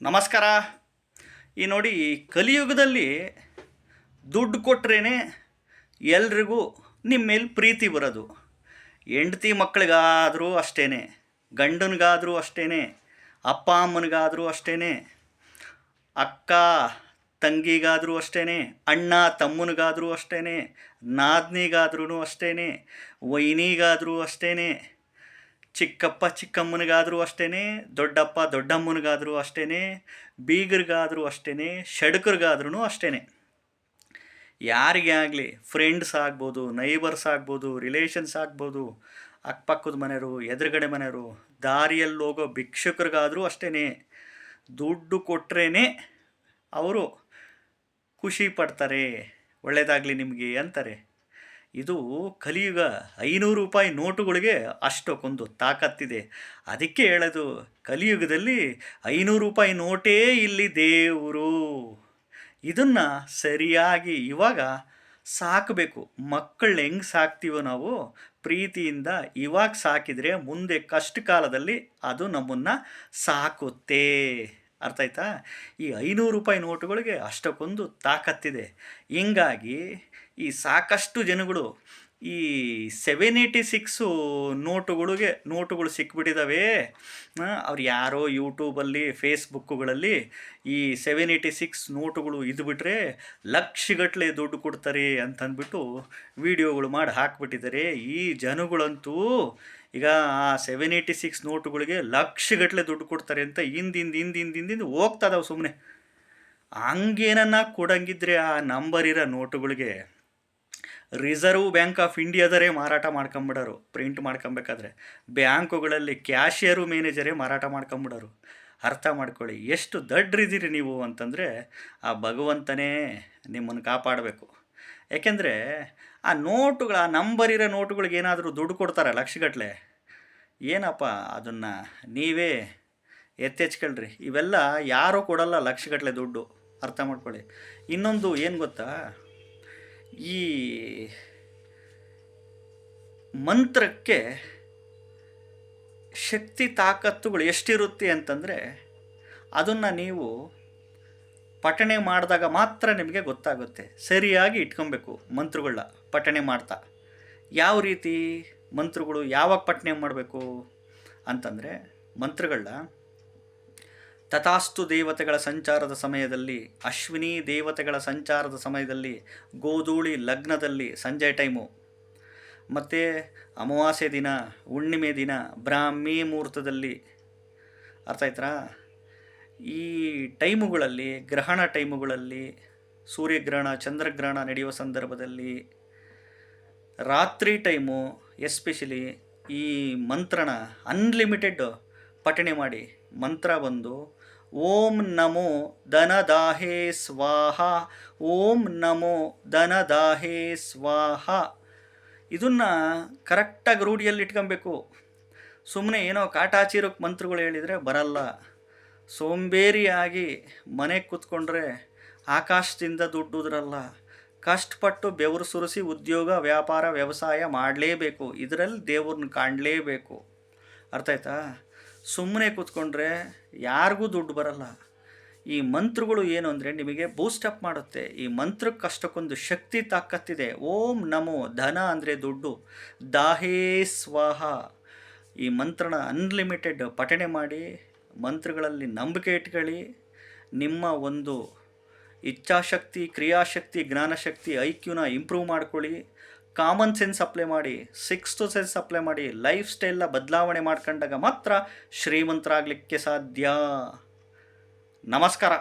ನಮಸ್ಕಾರ. ಈ ನೋಡಿ ಕಲಿಯುಗದಲ್ಲಿ ದುಡ್ಡು ಕೊಟ್ರೇ ಎಲ್ರಿಗೂ ನಿಮ್ಮ ಮೇಲೆ ಪ್ರೀತಿ ಬರೋದು. ಹೆಂಡತಿ ಮಕ್ಕಳಿಗಾದರೂ ಅಷ್ಟೇ ಗಂಡನಿಗಾದರೂ ಅಷ್ಟೇ ಅಪ್ಪ ಅಮ್ಮನಿಗಾದರೂ ಅಷ್ಟೇ ಅಕ್ಕ ತಂಗಿಗಾದರೂ ಅಷ್ಟೇ ಅಣ್ಣ ತಮ್ಮನಿಗಾದರೂ ಅಷ್ಟೇ ನಾದ್ನಿಗಾದ್ರೂ ಅಷ್ಟೇ ವೈನಿಗಾದರೂ ಅಷ್ಟೇ ಚಿಕ್ಕಪ್ಪ ಚಿಕ್ಕಮ್ಮನಿಗಾದರೂ ಅಷ್ಟೇ ದೊಡ್ಡಪ್ಪ ದೊಡ್ಡಮ್ಮನಿಗಾದರೂ ಅಷ್ಟೇ ಬೀಗರಿಗಾದರೂ ಅಷ್ಟೇ ಷಡ್ಕರಿಗಾದ್ರೂ ಅಷ್ಟೇ ಯಾರಿಗೆ ಆಗಲಿ ಫ್ರೆಂಡ್ಸ್ ಆಗ್ಬೋದು ನೈಬರ್ಸ್ ಆಗ್ಬೋದು ರಿಲೇಷನ್ಸ್ ಆಗ್ಬೋದು, ಅಕ್ಕಪಕ್ಕದ ಮನೆಯವರು, ಎದುರುಗಡೆ ಮನೆಯವರು, ದಾರಿಯಲ್ಲಿ ಹೋಗೋ ಭಿಕ್ಷುಕರಿಗಾದರೂ ಅಷ್ಟೇ ದುಡ್ಡು ಕೊಟ್ರೇ ಅವರು ಖುಷಿ ಪಡ್ತಾರೆ ಒಳ್ಳೆಯದಾಗಲಿ ನಿಮಗೆ ಅಂತಾರೆ. ಇದು ಕಲಿಯುಗ ಐನೂರು ರೂಪಾಯಿ ನೋಟುಗಳಿಗೆ ಅಷ್ಟಕ್ಕೊಂದು ತಾಕತ್ತಿದೆ. ಅದಕ್ಕೆ ಹೇಳೋದು, ಕಲಿಯುಗದಲ್ಲಿ ಐನೂರು ರೂಪಾಯಿ ನೋಟೇ ಇಲ್ಲಿ ದೇವರು. ಇದನ್ನು ಸರಿಯಾಗಿ ಇವಾಗ ಸಾಕಬೇಕು. ಮಕ್ಕಳನ್ನ ಹೆಂಗೆ ಸಾಕ್ತೀವೋ ನಾವು ಪ್ರೀತಿಯಿಂದ ಇವಾಗ ಸಾಕಿದರೆ ಮುಂದೆ ಕಷ್ಟ ಕಾಲದಲ್ಲಿ ಅದು ನಮ್ಮನ್ನು ಸಾಕುತ್ತೆ. ಅರ್ಥ ಆಯ್ತಾ? ಈ ಐನೂರು ರೂಪಾಯಿ ನೋಟುಗಳಿಗೆ ಅಷ್ಟಕ್ಕೊಂದು ತಾಕತ್ತಿದೆ. ಹಿಂಗಾಗಿ ಈ ಸಾಕಷ್ಟು ಜನಗಳು ಈ ಸೆವೆನ್ ಏಯ್ಟಿ ಸಿಕ್ಸು ನೋಟುಗಳಿಗೆ ನೋಟುಗಳು ಸಿಕ್ಬಿಟ್ಟಿದ್ದಾವೆ ಅವ್ರು ಯಾರೋ ಯೂಟ್ಯೂಬಲ್ಲಿ ಫೇಸ್ಬುಕ್ಕುಗಳಲ್ಲಿ ಈ ಸೆವೆನ್ ಏಯ್ಟಿ ಸಿಕ್ಸ್ ನೋಟುಗಳು ಇದ್ಬಿಟ್ರೆ ಲಕ್ಷಗಟ್ಟಲೆ ದುಡ್ಡು ಕೊಡ್ತಾರೆ ಅಂತಂದ್ಬಿಟ್ಟು ವೀಡಿಯೋಗಳು ಮಾಡಿ ಹಾಕ್ಬಿಟ್ಟಿದ್ದಾರೆ. ಈ ಜನಗಳಂತೂ ಈಗ ಆ ಸೆವೆನ್ ಏಯ್ಟಿ ಸಿಕ್ಸ್ ನೋಟುಗಳಿಗೆ ಲಕ್ಷಗಟ್ಟಲೆ ದುಡ್ಡು ಕೊಡ್ತಾರೆ ಅಂತ ಹಿಂದಿಂದ ಹಿಂದಿಂದ ಹಿಂದಿಂದ ಹೋಗ್ತಾ ಇದಾವೆ ಸುಮ್ಮನೆ ಹಂಗೇನನ್ನ ಕೊಡಂಗಿದ್ರೆ ಆ ನಂಬರ್ ಇರೋ ನೋಟುಗಳಿಗೆ ರಿಸರ್ವ್ ಬ್ಯಾಂಕ್ ಆಫ್ ಇಂಡಿಯಾದರೇ ಮಾರಾಟ ಮಾಡ್ಕೊಂಬಿಡೋರು. ಪ್ರಿಂಟ್ ಮಾಡ್ಕೊಬೇಕಾದ್ರೆ ಬ್ಯಾಂಕುಗಳಲ್ಲಿ ಕ್ಯಾಶಿಯರು ಮ್ಯಾನೇಜರೇ ಮಾರಾಟ ಮಾಡ್ಕೊಂಬಿಡೋರು. ಅರ್ಥ ಮಾಡ್ಕೊಳ್ಳಿ, ಎಷ್ಟು ದಡ್ರಿದ್ದೀರಿ ನೀವು ಅಂತಂದರೆ ಆ ಭಗವಂತನೇ ನಿಮ್ಮನ್ನು ಕಾಪಾಡಬೇಕು. ಏಕೆಂದರೆ ಆ ನೋಟುಗಳ, ಆ ನಂಬರ್ ಇರೋ ನೋಟುಗಳಿಗೆ ಏನಾದರೂ ದುಡ್ಡು ಕೊಡ್ತಾರೆ ಲಕ್ಷಗಟ್ಟಲೆ ಏನಪ್ಪ ಅದನ್ನು ನೀವೇ ಎತ್ತೆಚ್ಕೊಳ್ರಿ. ಇವೆಲ್ಲ ಯಾರೂ ಕೊಡಲ್ಲ ಲಕ್ಷಗಟ್ಟಲೆ ದುಡ್ಡು. ಅರ್ಥ ಮಾಡ್ಕೊಳ್ಳಿ. ಇನ್ನೊಂದು ಏನು ಗೊತ್ತಾ? ಈ ಮಂತ್ರಕ್ಕೆ ಶಕ್ತಿ ತಾಕತ್ತುಗಳು ಎಷ್ಟಿರುತ್ತೆ ಅಂತಂದರೆ ಅದನ್ನು ನೀವು ಪಠಣೆ ಮಾಡಿದಾಗ ಮಾತ್ರ ನಿಮಗೆ ಗೊತ್ತಾಗುತ್ತೆ. ಸರಿಯಾಗಿ ಇಟ್ಕೊಬೇಕು ಮಂತ್ರಗಳನ್ನ ಪಠಣೆ ಮಾಡ್ತಾ. ಯಾವ ರೀತಿ ಮಂತ್ರಗಳು ಯಾವಾಗ ಪಠಣೆ ಮಾಡಬೇಕು ಅಂತಂದರೆ ಮಂತ್ರಗಳನ್ನ ತಥಾಸ್ತು ದೇವತೆಗಳ ಸಂಚಾರದ ಸಮಯದಲ್ಲಿ, ಅಶ್ವಿನಿ ದೇವತೆಗಳ ಸಂಚಾರದ ಸಮಯದಲ್ಲಿ, ಗೋಧೂಳಿ ಲಗ್ನದಲ್ಲಿ ಸಂಜೆ ಟೈಮು. ಮತ್ತು ಅಮಾವಾಸ್ಯೆ ದಿನ, ಹುಣ್ಣಿಮೆ ದಿನ, ಬ್ರಾಹ್ಮಿ ಮುಹೂರ್ತದಲ್ಲಿ. ಅರ್ಥ ಆಯ್ತಾ ಈ ಟೈಮುಗಳಲ್ಲಿ, ಗ್ರಹಣ ಟೈಮುಗಳಲ್ಲಿ, ಸೂರ್ಯಗ್ರಹಣ, ಚಂದ್ರಗ್ರಹಣ ನಡೆಯುವ ಸಂದರ್ಭದಲ್ಲಿ, ರಾತ್ರಿ ಟೈಮು, ಎಸ್ಪೆಷಲಿ ಈ ಮಂತ್ರಣ ಅನ್ಲಿಮಿಟೆಡ್ ಪಠಣೆ ಮಾಡಿ. ಮಂತ್ರ ಬಂದು, ಓಂ ನಮೋ ಧನದಾಹೇ ಸ್ವಾಹ, ಓಂ ನಮೋ ಧನದಾಹೇ ಸ್ವಾಹ. ಇದನ್ನು ಕರೆಕ್ಟಾಗಿ ರೂಢಿಯಲ್ಲಿ ಇಟ್ಕೊಬೇಕು. ಸುಮ್ಮನೆ ಏನೋ ಕಾಟಾಚೀರು ಮಂತ್ರಗಳು ಹೇಳಿದರೆ ಬರಲ್ಲ. ಸೋಂಬೇರಿಯಾಗಿ ಮನೆಗೆ ಕೂತ್ಕೊಂಡ್ರೆ ಆಕಾಶದಿಂದ ದುಡ್ಡುದ್ರಲ್ಲ. ಕಷ್ಟಪಟ್ಟು ಬೆವರು ಸುರಿಸಿ ಉದ್ಯೋಗ, ವ್ಯಾಪಾರ, ವ್ಯವಸಾಯ ಮಾಡಲೇಬೇಕು. ಇದರಲ್ಲಿ ದೇವ್ರನ್ನ ಕಾಣಲೇಬೇಕು. ಅರ್ಥ ಆಯ್ತಾ? ಸುಮ್ಮನೆ ಕೂತ್ಕೊಂಡ್ರೆ ಯಾರಿಗೂ ದುಡ್ಡು ಬರಲ್ಲ. ಈ ಮಂತ್ರಗಳು ಏನು ಅಂದರೆ ನಿಮಗೆ ಬೂಸ್ಟಪ್ ಮಾಡುತ್ತೆ. ಈ ಮಂತ್ರಕ್ಕೆ ಅಷ್ಟಕ್ಕೊಂದು ಶಕ್ತಿ ತಾಕತ್ತಿದೆ. ಓಂ ನಮೋ ಧನ ಅಂದರೆ ದುಡ್ಡು. ದಾಹೇ ಸ್ವಾಹ. ಈ ಮಂತ್ರನ ಅನ್ಲಿಮಿಟೆಡ್ ಪಠಣೆ ಮಾಡಿ, ಮಂತ್ರಗಳಲ್ಲಿ ನಂಬಿಕೆ ಇಟ್ಕೊಳ್ಳಿ. ನಿಮ್ಮ ಒಂದು ಇಚ್ಛಾಶಕ್ತಿ, ಕ್ರಿಯಾಶಕ್ತಿ, ಜ್ಞಾನಶಕ್ತಿ, ಐಕ್ಯೂನ ಇಂಪ್ರೂವ್ ಮಾಡ್ಕೊಳ್ಳಿ. ಕಾಮನ್ ಸೆನ್ಸ್ ಅಪ್ಲೈ ಮಾಡಿ ಸಿಕ್ಸ್ತ್ ಸೆನ್ಸ್ ಅಪ್ಲೈ ಮಾಡಿ ಲೈಫ್ ಸ್ಟೈಲ್ನ ಬದಲಾವಣೆ ಮಾಡ್ಕೊಂಡಾಗ ಮಾತ್ರ ಶ್ರೀಮಂತರಾಗಲಿಕ್ಕೆ ಸಾಧ್ಯ. ನಮಸ್ಕಾರ.